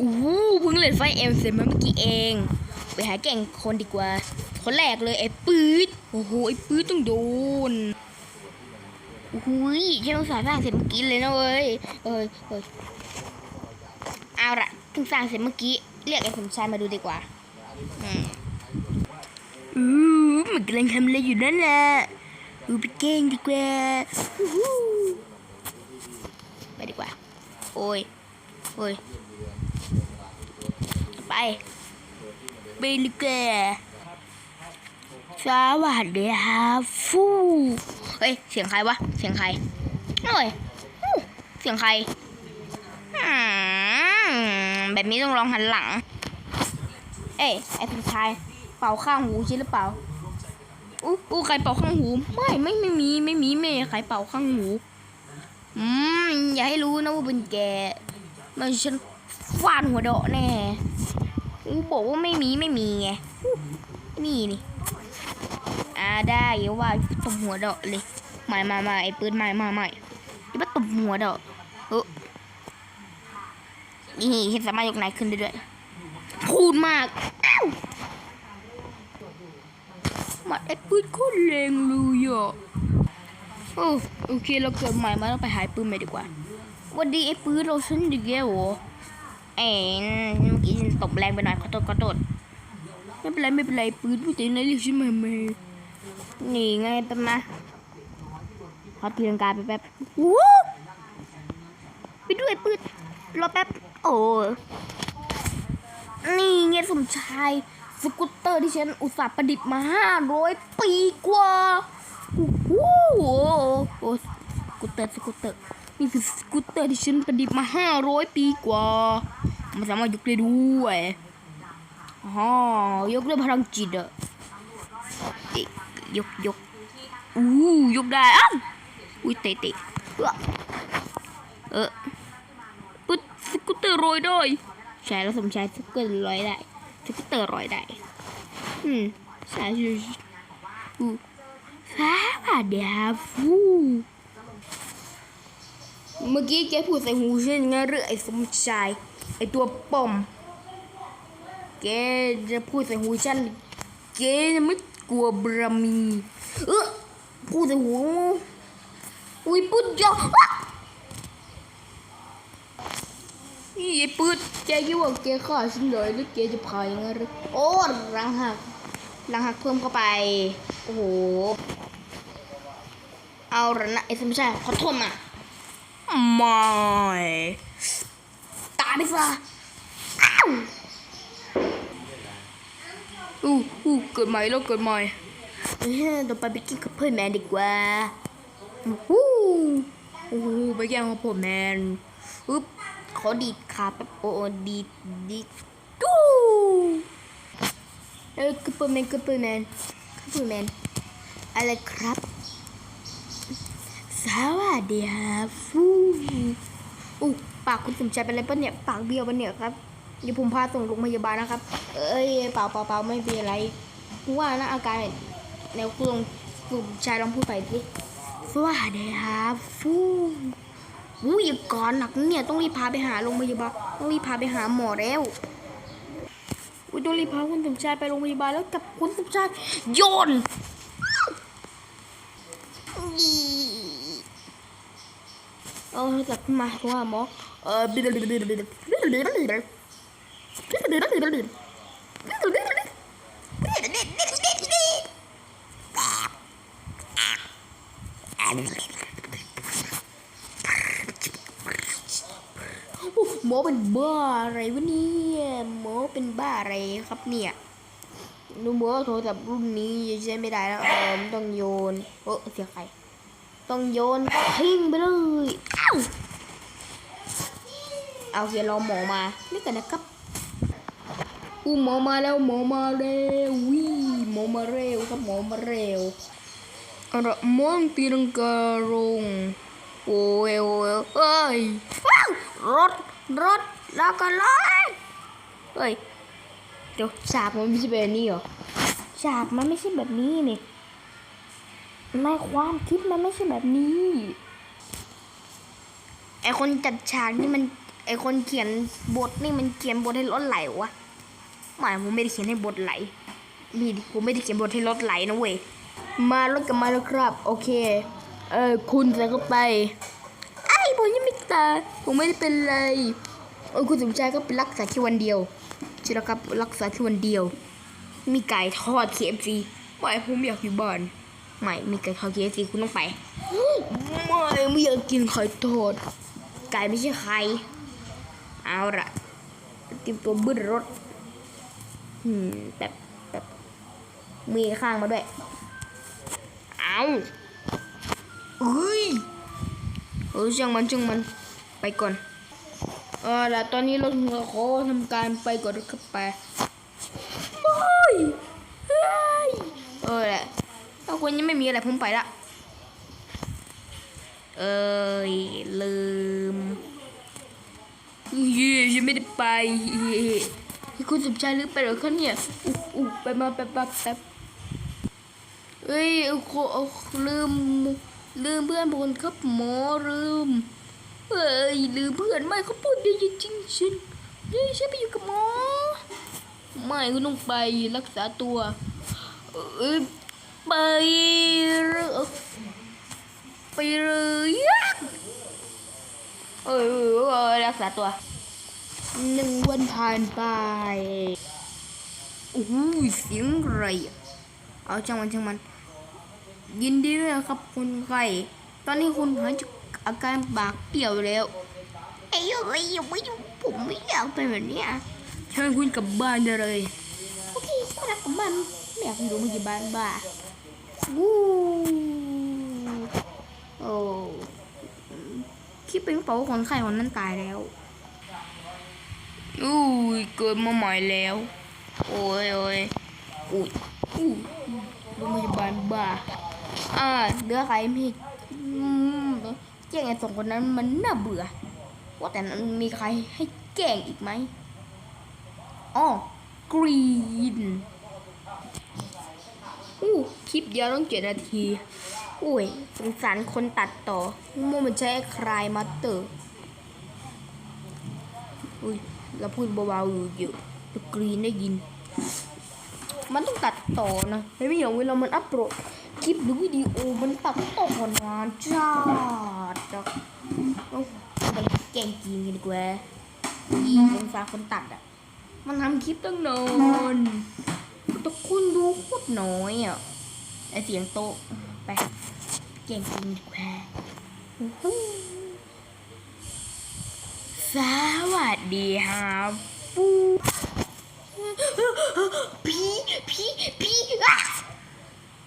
อู้หูเพิ่งเล่นไฟเอ็มเสร็จมาเมื่อกี้เอง ไปหาแก่งคนดีกว่า คนแรกเลยไอ้ปื๊ดโอ้โหไอ้ปื๊ดต้องโดนโอ้โหยฉันต้องสร้างเสร็จเมื่อกี้เลยนะเว้ยเอ้ยเอ้ยเอาละเพิ่งสร้างเสร็จเมื่อกี้เรียกไอ้สมชายมาดูดีกว่าอืมอ้มันกำลังทำอะไรอยู่นั่นแหละอูไปเก่งดีกว่าอู้หูไปดีกว่า โอ้ย โอ้ย ไปไปเลยแกสวัสดีครับฟูเฮ้ย เสียงใครวะ เสียงใครเฮ้ยอู้เสียงใคร แบบนี้ต้องลองหันหลัง เอ้ย ไอ้ผู้ชาย เป่าข้างหูใช่หรือเปล่า อู้อู้ใครเป่าข้างหู ไม่ ไม่ ไม่มี ไม่มี ไม่ใครเป่าข้างหู อืม อย่าให้รู้นะว่าเป็นแก มันฉัน ฟาดหัวเดาะแน่อูบอกว่าไม่มีไม่มีไงนี่นี่อ่าได้เดี๋ยวว่าตบหัวเดาะเลยไม่มามาไอ้ปืนไม่มาไม่เดี๋ยวมาตบหัวเดาะเออนี่เห็นสามารถยกไหนายขึ้นได้ด้วยพูดมากอ้าวมาไอ้ปืนโคตรแรงเลยอะโอ้โอเคเราเกิดใหม่มาต้องไปหายปืนใหม่ดีกว่าวันดีไอ้ปืนเราฉันดีแก่โห เอ็นเมื่อกี้ฉันตบแรงไปหน่อยขอโทษขอโทษไม่เป็นไรไม่เป็นไรปืนผู้ใจนะเรียกฉันมาไหมนี่ไงแป๊บมาขอตีลังกาไปแป๊บวู้ไปด้วยปืนรอแป๊บโอ้นี่ไงสมชายสกูตเตอร์ที่ฉันอุตส่าห์ประดิษฐ์มาห้าร้อยปีกว่าโอ้โหโอ้สกูตเตอร์สกูตเตอร์นี่คือสกูตเตอร์ที่ฉันประดิษฐ์มาห้าร้อยปีกว่า มันสามารถยกได้ด้วยอ๋อยกด้วยพลังจิตอะเอ๊ะยกยกอู้ยกได้อ้าวอุ้ยเตะเตะเออเปึ๊ดสกูตเตอร์ลอยได้ใช่แล้วสมชายสกูตเตอร์ลอยได้สกูตเตอร์ลอยได้อืมใช่ใช่อู้ฟ้าผ่าเดียฟูเมื่อกี้แกพูดใส่หูฉันไงหรือไอ้สมชาย ไอตัวป่อม แกจะพูดใส่หูฉันแกจะไม่กลัวบรามี เออพูดใส่หูอุ้ยปุ๊ดยออะนี่ไอ้ปุ๊ดแกคิดว่าแกฆ่าฉันเลยหรือแกจะพายยังไงหรือโอ้รังหักรังหักเพิ่มเข้าไป โอ้โห เอาละนะไอ้สมชายขอโทษมาไม่ ตายไปซะอ้าวอู้อู้เกิดใหม่แล้วเกิดใหม่เอ้ยต่อไปไปกินกับเพื่อนแมนดีกว่าอู้อู้ไปแย่งกับพ่อแมนอึ๊บขอดีดขาแป๊บโอ้ดีดดีดตู้เออกับเพื่อนแมนกับเพื่อนแมนกับเพื่อนแมนอะไรครับสวัสดีครับฟูอู้ ปากคุณสมใจเป็นอะไรปะเนี่ยปากเบี้ยวปะเนี่ยครับเดี๋ยวผมพาส่งโรงพยาบาลนะครับ เอ้ยเปล่าเปล่าเปล่าไม่เป็นอะไรกูว่านะอาการเดี๋ยวคุณลงสมชายลองพูดไปสิสวัสดีครับฟูอู้ยก่อนหนักเนี่ยต้องรีบพาไปหาโรงพยาบาลต้องรีบพาไปหาหมอแล้วอุ้ยต้องรีบพาคุณสมชายไปโรงพยาบาลแล้วกับคุณสมชายโยนเออกลับมาว่าหมอ หมอเป็นบ้าอะไรวะเนี่ยหมอเป็นบ้าอะไรครับเนี่ยดูหมอโทรศัพท์รุ่นนี้ใช้ไม่ได้แล้วเออต้องโยนเออเสียงใครต้องโยนทิ้งไปเลยอ้าว เอาเฮียรอหมอมานี่กันนะครับอู้หมอมาแล้วหมอมาเร็ววิหมอมาเร็วครับหมอมาเร็วอาละมองตีลังกาลงโอ้ยโอ้ยเอ้ยว้าวรถรถแล้วก็รถเฮ้ยเดี๋ยวฉากมันไม่ใช่แบบนี้เหรอฉากมันไม่ใช่แบบนี้นี่ในความคิดมันไม่ใช่แบบนี้ไอคนจัดฉากนี่มัน ไอคนเขียนบทนี่มันเขียนบทให้รถไหลวะไม่ผมไม่ได้เขียนให้บทไหล มีดิผมไม่ได้เขียนบทให้รถไหลนะเว้ย มารถกันมาแล้วครับ โอเค เออคุณใส่เข้าไปไอ้ผมยังไม่ตายผมไม่ได้เป็นไรเออคุณสมชายก็เป็นรักษาแค่วันเดียวใช่แล้วครับรักษาแค่วันเดียว มีไก่ทอด KFC ไม่ผมอยากอยู่บ้านไม่มีไก่ทอด KFC คุณต้องไปไม่ไม่อยากกินไข่ทอดไก่ไม่ใช่ไข่ เอาละเตรียมตัวบึ้นรถอืมแบบแบบมีข้างมาด้วย เอาเฮ้ยเออช่างมันช่างมันไปก่อนเออแล้วตอนนี้เราขอทำการไปก่อนนะครับไปไม่เฮ้ยเออแหละถ้าคุณยังไม่มีอะไรผมไปละ เอ้ยลืม เย่ยังไม่ได้ไปที่คุณสมชายลืมไปหรอคะเนี่ยอุ๊บอุ๊บไปมาแป๊บแป๊บแป๊บเอ้ยโคเอลืมลืมเพื่อนผมครับหมอลืมเอ้ยลืมเพื่อนไม่เขาพูดดีจริงฉันเฮ้ยฉันไปอยู่กับหมอไม่คุณต้องไปรักษาตัวเอ้ยไปเรอไปเลย เออเออเออรักษาตัวหนึ่งวันผ่านไปโอ้โหเสียงอะไรอะเอาช่างมันช่างมัน ยินดีด้วยนะครับคุณไก่ตอนนี้คุณหายจากอาการบากเปี่ยวแล้วไอ้ยูไอ้ยูไม่ผมไม่อยากเป็นแบบเนี้ยเชิญคุณกลับบ้านได้เลยโอเคไม่รักกลับบ้านไม่อยากอยู่ไม่อยู่บ้านบ้าวู้โอ้ คิดเป็นเป๋าคนไข้คนนั้นตายแล้วอุ้ยเกิดมาใหม่แล้ว โอ้ยโอ้ยอุ้ยอู้โรงพยาบาลบ้าอ่าเหลือใครไม่อืมแจ้งไอ้สองคนนั้นมันน่าเบื่อ ว่าแต่นั้นมีใครให้แกล้งอีกไหมอ๋อกรีนอู้คลิปยาวต้องเจ็ดนาที อุ้ยสงสารคนตัดต่อมัวมันใช้คลายมาสเตอร์อุ้ยเราพูดเบาๆอยู่อยู่ต่กรีนได้ยิน มันต้องตัดต่อนะไม่อย่างเวลามันอัปโหลดคลิปหรือวิดีโอมันตัดต่อนานจ้าดจ้ะเอ้าไปแกงจีนกันดีกว่าอีสงสารคนตัดอะ มันทำคลิปตั้งนานแต่คนดูโคตรน้อยอะ เสียงโต๊ะไปเก่งจริงดีกว่าอู้หูสวัสดีครับปูผีผี